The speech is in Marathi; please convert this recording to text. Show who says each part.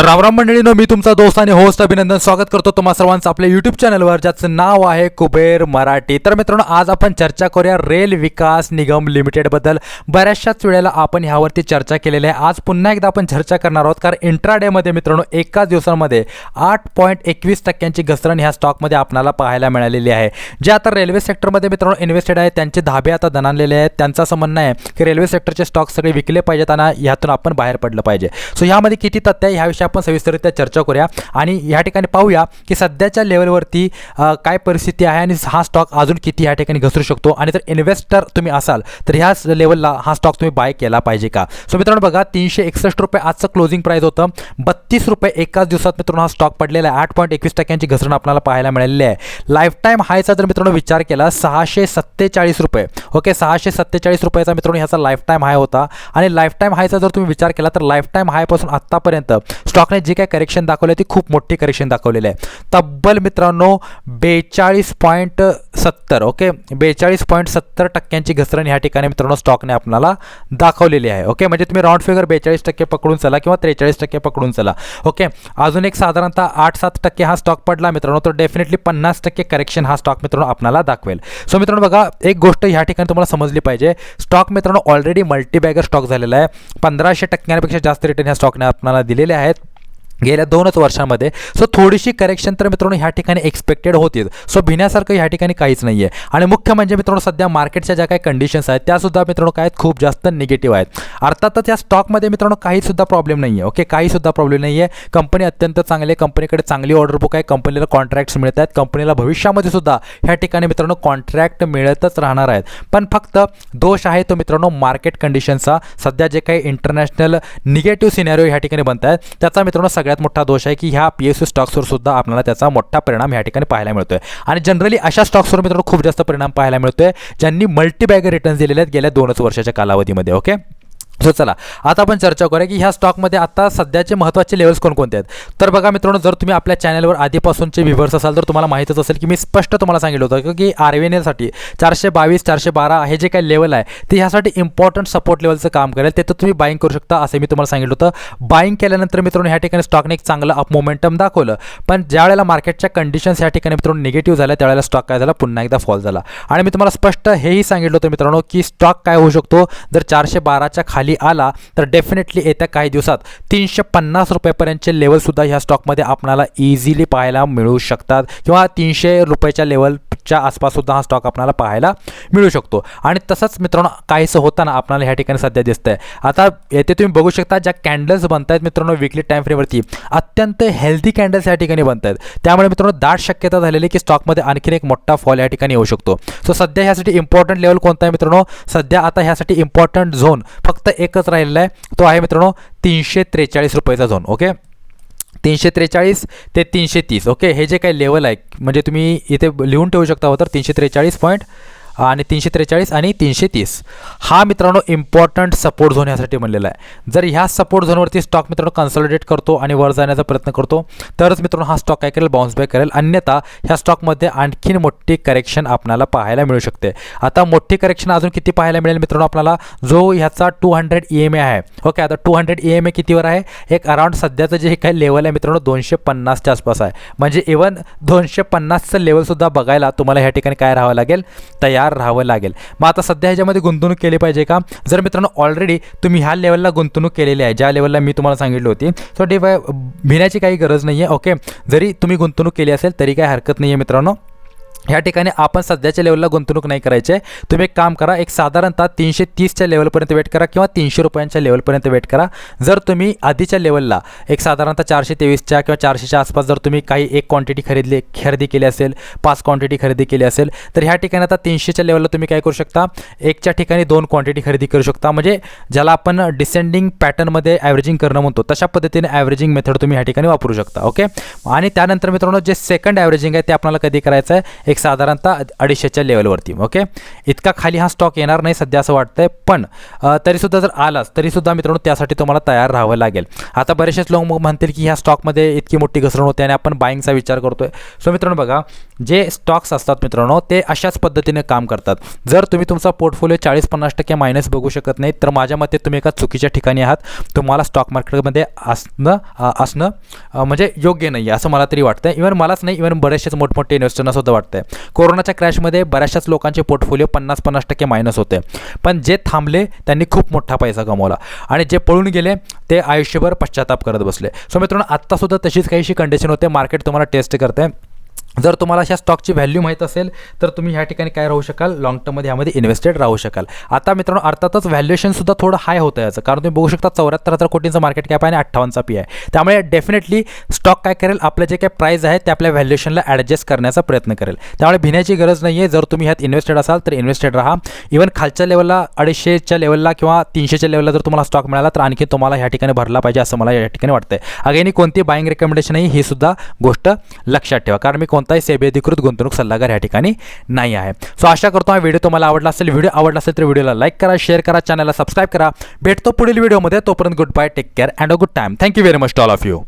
Speaker 1: तर रामराम मंडळीनं मी तुमचा दोस्त आणि होस्ट अभिनंदन स्वागत करतो तुम्हा सर्वांचं आपल्या यूट्यूब चॅनलवर ज्याचं नाव आहे कुबेर मराठी. तर मित्रांनो आज आपण चर्चा करूया रेल विकास निगम लिमिटेडबद्दल बऱ्याचशाच वेळेला आपण ह्यावरती चर्चा केलेली आहे. आज पुन्हा एकदा आपण चर्चा करणार आहोत कारण इंट्राडेमध्ये मित्रांनो एकाच दिवसांमध्ये आठ पॉईंट एकवीस टक्क्यांची घसरण ह्या स्टॉकमध्ये आपल्याला पाहायला मिळालेली आहे. जे आता रेल्वे सेक्टरमध्ये मित्रांनो इन्व्हेस्टेड आहे त्यांचे धाबे आता दणानलेले आहेत. त्यांचं असं म्हणणं आहे की रेल्वे सेक्टरचे स्टॉक सगळे विकले पाहिजेत आणि ह्यातून आपण बाहेर पडलं पाहिजे. सो ह्यामध्ये किती तथ्य आहे ह्याविषयी आपण सविस्तररित्या चर्चा करूया आणि ह्या ठिकाणी पाहूया की सध्याच्या लेवलवरती काय परिस्थिती आहे आणि हा स्टॉक अजून किती ह्या ठिकाणी घसरू शकतो? आणि जर इन्व्हेस्टर तुम्ही असाल तर ह्याच लेवलला हा स्टॉक तुम्ही बाय केला पाहिजे का? सो मित्रांनो बघा तीनशे एकसष्ट रुपये आजचं क्लोजिंग प्राईस होतं. बत्तीस रुपये एकाच दिवसात मित्रांनो हा स्टॉक पडलेला आहे. आठ पॉईंट एकवीस टक्क्यांची घसरण आपल्याला पाहायला मिळालेली आहे. लाईफ टाईम हायचा जर मित्रांनो विचार केला सहाशे सत्तेचाळीस रुपये. ओके सहाशे सत्तेचाळीस रुपयाचा मित्रांनो ह्याचा लाईफ टाईम हाय होता. आणि लाईफ टाईम हायचा जर तुम्ही विचार केला तर लाईफ टाईम हायपासून आत्तापर्यंत स्टॉकने जे काय करेक्शन दाखवलं ती खूप मोठी करेक्शन दाखवलेलं आहे. तब्बल मित्रांनो बेचाळीस पॉईंट सत्तर ओके बेचाळीस पॉईंट सत्तर टक्क्यांची घसरण ह्या ठिकाणी मित्रांनो स्टॉकने आपल्याला दाखवलेली आहे ओके म्हणजे तुम्ही राऊंड फिगर बेचाळीस टक्के पकडून चला किंवा त्रेचाळीस टक्के पकडून चला ओके अजून एक साधारणतः आठ सात टक्के हा स्टॉक पडला मित्रांनो तर डेफिनेटली पन्नास टक्के करेक्शन हा स्टॉक मित्रांनो आपल्याला दाखवेल. सो मित्रांनो बघा एक गोष्ट ह्या ठिकाणी तुम्हाला समजली पाहिजे. स्टॉक मित्रांनो ऑलरेडी मल्टीबॅगर स्टॉक झालेला आहे. पंधराशे टक्क्यांपेक्षा जास्त रिटर्न ह्या स्टॉकने आपल्याला दिलेले आहेत. गेल्या दोनच वर्षामध्ये. सो थोडीशी करेक्शन तर मित्रांनो ह्या ठिकाणी एक्सपेक्टेड होतीच. सो भिण्यासारखं ह्या ठिकाणी काहीच नाही आहे आणि मुख्य म्हणजे मित्रांनो सध्या मार्केटच्या ज्या काही कंडिशन्स आहेत त्यासुद्धा मित्रांनो काय आहेत? खूप जास्त निगेटिव्ह आहेत. अर्थातच या स्टॉकमध्ये मित्रांनो काहीसुद्धा प्रॉब्लेम नाही आहे ओके काहीसुद्धा प्रॉब्लेम नाही आहे कंपनी अत्यंत चांगली आहे कंपनीकडे चांगली ऑर्डर बुक आहे. कंपनीला कॉन्ट्रॅक्ट्स मिळत आहेत. कंपनीला भविष्यामध्ये सुद्धा ह्या ठिकाणी मित्रांनो कॉन्ट्रॅक्ट मिळतच राहणार आहेत. पण फक्त दोष आहे तो मित्रांनो मार्केट कंडिशनचा सध्या जे काही इंटरनॅशनल निगेटिव्ह सिनेरिओ ह्या ठिकाणी बनत आहेत त्याचा मित्रांनो सगळ्या सगळ्यात मोठा दोष आहे की ह्या पी एस यू स्टॉक्सवर सुद्धा आपल्याला त्याचा मोठा परिणाम ह्या ठिकाणी पाहायला मिळतोय. आणि जनरली अशा स्टॉक्सवर मित्रांनो खूप जास्त परिणाम पाहायला मिळतोय ज्यांनी मल्टीबॅगर रिटर्न्स दिलेले आहेत गेल्या दोनच वर्षाच्या कालावधीमध्ये ओके सो चला आता आपण चर्चा करूया की ह्या स्टॉकमध्ये आता सध्याचे महत्त्वाचे लेवल्स कोणकोणते आहेत? तर बघा मित्रांनो जर तुम्ही आपल्या चॅनलवर आधीपासूनचे व्हिवर्स असाल तर तुम्हाला माहीतच असेल की मी स्पष्ट तुम्हाला सांगितलं होतं की आर व्ही एन एलसाठी चारशे बावीस चारशे बारा हे जे काही लेवल आहे ते ह्यासाठी इम्पॉर्टंट सपोर्ट लेवलचं काम करेल. ते तर तुम्ही बाईंग करू शकता असं मी तुम्हाला सांगितलं होतं. बाईंग केल्यानंतर मित्रांनो ह्या ठिकाणी स्टॉकने एक चांगलं अप मोमेंटम दाखवलं. पण ज्या वेळेला मार्केटच्या कंडिशन्स ह्या ठिकाणी मित्रांनो निगेटिव्ह झाल्या त्यावेळेला स्टॉक काय झाला? पुन्हा एकदा फॉल झाला. आणि मी तुम्हाला स्पष्ट हेही सांगितलं होतं मित्रांनो की स्टॉक काय होऊ शकतो? जर चारशे बाराच्या खाली आला तर डेफिनेटली येत्या काही दिवसात तीनशे पन्नास रुपयापर्यंतचे लेवलसुद्धा ह्या स्टॉकमध्ये आपणाला इझिली पाहायला मिळू शकतात. किंवा तीनशे रुपयाच्या लेवल आसपास सुद्धा हा स्टॉक आपल्याला पाहायला मिळू शकतो. आणि तसंच मित्रांनो काहीसं होताना आपल्याला ह्या ठिकाणी सध्या दिसतंय. आता येथे तुम्ही बघू शकता ज्या कॅन्डल्स बनत आहेत मित्रांनो विकली टाईम फ्रेमवरती अत्यंत हेल्दी कॅन्डल्स या ठिकाणी बनत आहेत त्यामुळे मित्रांनो दाट शक्यता झालेली आहे की स्टॉकमध्ये आणखीन एक मोठा फॉल या ठिकाणी येऊ शकतो. सो सध्या ह्यासाठी इम्पॉर्टंट लेवल कोणता आहे मित्रांनो? सध्या आता ह्यासाठी इम्पॉर्टंट झोन फक्त एकच राहिलेला आहे. तो आहे मित्रांनो तीनशे त्रेचाळीस रुपयाचा झोन ओके तीनशे त्रेचाळीस ते तीनशे तीस ओके? हे जे काही लेवल आहे म्हणजे तुम्ही इथे लिहून ठेवू शकता हो तर तीनशे त्रेचाळीस पॉईंट आणि तीनशे त्रेचाळीस आणि तीनशे तीस. हा मित्रांनो इम्पॉर्टंट सपोर्ट झोन यासाठी म्हणलेला आहे. जर ह्या सपोर्ट झोनवरती स्टॉक मित्रांनो कन्सॉलिडेट करतो आणि वर जाण्याचा प्रयत्न करतो तरच मित्रांनो हा स्टॉक काय करेल? बाउन्स बॅक करेल. अन्यथा ह्या स्टॉकमध्ये आणखीन मोठी करेक्शन आपल्याला पाहायला मिळू शकते. आता मोठी करेक्शन अजून किती पाहायला मिळेल मित्रांनो आपल्याला? जो ह्याचा two hundred E M A आहे. ओके आता two hundred E M A कितीवर आहे? एक अराउंड सध्याचं जे काही लेवल आहे मित्रांनो दोनशे पन्नासच्या आसपास आहे. म्हणजे इवन दोनशे पन्नासचं लेवलसुद्धा बघायला तुम्हाला ह्या ठिकाणी काय राहावं लागेल? तयार राहावं लागेल. मग आता सध्या ह्याच्यामध्ये गुंतवणूक केली पाहिजे का? जर मित्रांनो ऑलरेडी तुम्ही ह्या लेवलला गुंतवणूक केलेली आहे ज्या लेवलला मी तुम्हाला सांगितली होती सो डिवाय भिण्याची काही गरज नाही आहे ओके जरी तुम्ही गुंतवणूक केली असेल तरी काही हरकत नाही आहे मित्रांनो. ह्या ठिकाणी आपण सध्याच्या लेवलला गुंतवणूक नाही करायचे तुम्ही एक काम करा एक साधारणतः तीनशे तीसच्या लेवलपर्यंत वेट करा किंवा तीनशे रुपयांच्या लेवलपर्यंत वेट करा. जर तुम्ही आधीच्या लेवलला एक साधारणतः चारशे तेवीसच्या किंवा चारशेच्या आसपास जर तुम्ही काही एक क्वांटिटी खरेदी खरेदी केली असेल पाच क्वांटिटी खरेदी केली असेल तर ह्या ठिकाणी आता तीनशेच्या लेवलला तुम्ही काय करू शकता? एकच्या ठिकाणी दोन क्वांटिटी खरेदी करू शकता. म्हणजे ज्याला आपण डिसेंडिंग पॅटर्नमध्ये ॲव्हरेजिंग करणं म्हणतो तशा पद्धतीने ॲव्हरेजिंग मेथड तुम्ही ह्या ठिकाणी वापरू शकता. ओके आणि त्यानंतर मित्रांनो जे सेकंड ॲव्हरेजिंग आहे ते आपल्याला कधी करायचं आहे? एक साधारणतः अडीचशेच्या लेवलवरती ओके इतका खाली हा स्टॉक येणार नाही सध्या असं वाटतंय पण तरीसुद्धा जर आलाच तरीसुद्धा मित्रांनो त्यासाठी तुम्हाला तयार राहावं लागेल. आता बरेचसेच लोक मग म्हणतील की ह्या स्टॉकमध्ये इतकी मोठी घसरण होते आणि आपण बाईंगचा विचार करतोय. सो मित्रांनो बघा जे स्टॉक्स असतात मित्रांनो ते अशाच पद्धतीने काम करतात. जर तुम्ही तुमचा पोर्टफोलिओ चाळीस पन्नास टक्के मायनस बघू शकत नाही तर माझ्या मते तुम्ही एका चुकीच्या ठिकाणी आहात. तुम्हाला स्टॉक मार्केटमध्ये असणं असणं म्हणजे योग्य नाही आहे असं मला तरी वाटतं इव्हन मलाच नाही इव्हन बरेचसेच मोठमोठे इन्व्हेस्टरना सुद्धा आहे कोरोनाच्या क्रॅशमध्ये बऱ्याचशाच लोकांचे पोर्टफोलिओ पन्नास पन्नास टक्के मायनस होते. पण जे थांबले त्यांनी खूप मोठा पैसा कमवला आणि जे पळून गेले ते आयुष्यभर पश्चाताप करत बसले. सो मित्रांनो आत्तासुद्धा तशीच काहीशी कंडिशन होते. मार्केट तुम्हाला टेस्ट करते. जर तुम्हाला अशा स्टॉकची व्हॅल्यू माहीत असेल तर तुम्ही ह्या ठिकाणी काय राहू शकाल? लॉंग टर्ममध्ये ह्यामध्ये इन्व्हेस्टेड राहू शकाल. आता मित्रांनो अर्थातच व्हॅल्युएशनसुद्धा थोडं हाय होतं याचं. कारण तुम्ही बघू शकता चौऱ्याहत्तर हजार कोटींचं मार्केट कॅप आहे आणि अठ्ठावन्नचा पी आहे. त्यामुळे डेफिनेटली स्टॉक काय करेल? आपलं जे काही प्राईस आहे ते आपल्या व्हॅल्युएशनला ॲडजस्ट करण्याचा प्रयत्न करेल. त्यामुळे भिण्याची गरज नाही आहे जर तुम्ही ह्यात इन्व्हेस्टेड असाल तर इन्व्हेस्टेड राहा. इव्हन खालच्या लेवलला अडीचशेच्या लेवलला किंवा तीनशेच्या लेवलला जर तुम्हाला स्टॉक मिळाला तर आणखी तुम्हाला ह्या ठिकाणी भरला पाहिजे असं मला या ठिकाणी वाटतं अगेन ही कोणती बाईंग रेकमेंडेशन आहे ही सुद्धा गोष्ट लक्षात ठेवा. कारण मी कोणताही सेबी अधिकृत गुंतवणूक सल्लागार या ठिकाणी नाही आहे. सो आशा करतो हा व्हिडिओ तुम्हाला आवडला असेल. व्हिडिओ आवडला असेल तर व्हिडिओला लाईक करा शेअर करा चॅनलला सबस्क्राईब करा. भेटतो पुढील व्हिडिओमध्ये. तोपर्यंत good bye take care and a good time. Thank you very much all of you